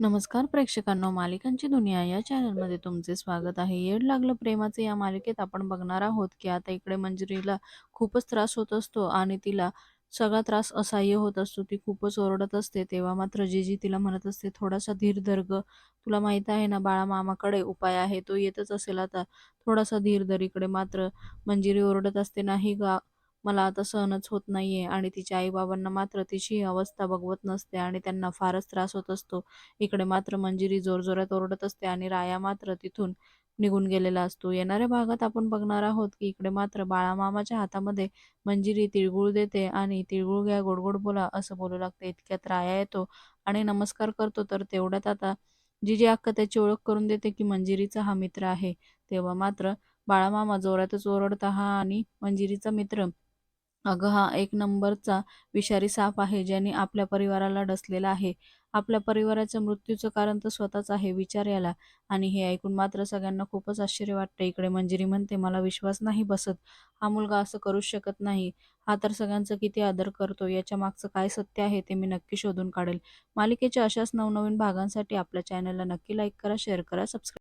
नमस्कार प्रेक्षकांनो मालिकांची दुनिया या चॅनलमध्ये तुमचे स्वागत आहे. येड लागलं प्रेमाचे या मालिकेत आपण बघणार आहोत की आता इकडे मंजिरीला खूपच त्रास होत असतो आणि तिला सगळा त्रास असह्य होत असतो. ती खूपच ओरडत असते. तेव्हा मात्र जीजी तिला म्हणत असते थोडासा धीर धर्ग. तुला माहीत आहे ना बाळा मामाकडे उपाय आहे. तो येतच असेल आता. थोडासा धीर धर इकडे. मात्र मंजिरी ओरडत असते नाही गा मला आता सहनच होत नाहीये आणि तिच्या आईबाबांना मात्र तिची ही अवस्था बघवत नसते आणि त्यांना फारच त्रास होत असतो. इकडे मात्र मंजिरी जोरजोरात ओरडत असते आणि राया मात्र तिथून निघून गेलेला असतो. येणाऱ्या भागात आपण बघणार आहोत की इकडे मात्र बाळामामाच्या हातामध्ये मंजिरी तिळगुळ देते आणि तिळगुळ घ्या गोडगोड बोला असं बोलू लागते. इतक्यात राया येतो आणि नमस्कार करतो. तर तेवढ्यात आता जिजी अक्का त्याची ओळख करून देते की मंजिरीचा हा मित्र आहे. तेव्हा मात्र बाळामामा जोरातच ओरडता हा आणि मंजिरीचा मित्र अगं हा एक नंबरचा विषारी साप आहे ज्याने आपल्या परिवाराला डसलेला आहे. आपल्या परिवाराच्या मृत्यूचं कारण तर स्वतःच आहे विचार याला. आणि हे ऐकून मात्र सगळ्यांना खूपच आश्चर्य वाटतं. इकडे मंजिरी म्हणते मला विश्वास नाही बसत. हा मुलगा असं करूच शकत नाही. हा तर सगळ्यांचं किती आदर करतो. याच्या मागचं काय सत्य आहे ते मी नक्की शोधून काढेल. मालिकेच्या अशाच नवनवीन भागांसाठी आपल्या चॅनलला नक्की लाईक करा शेअर करा सबस्क्राईब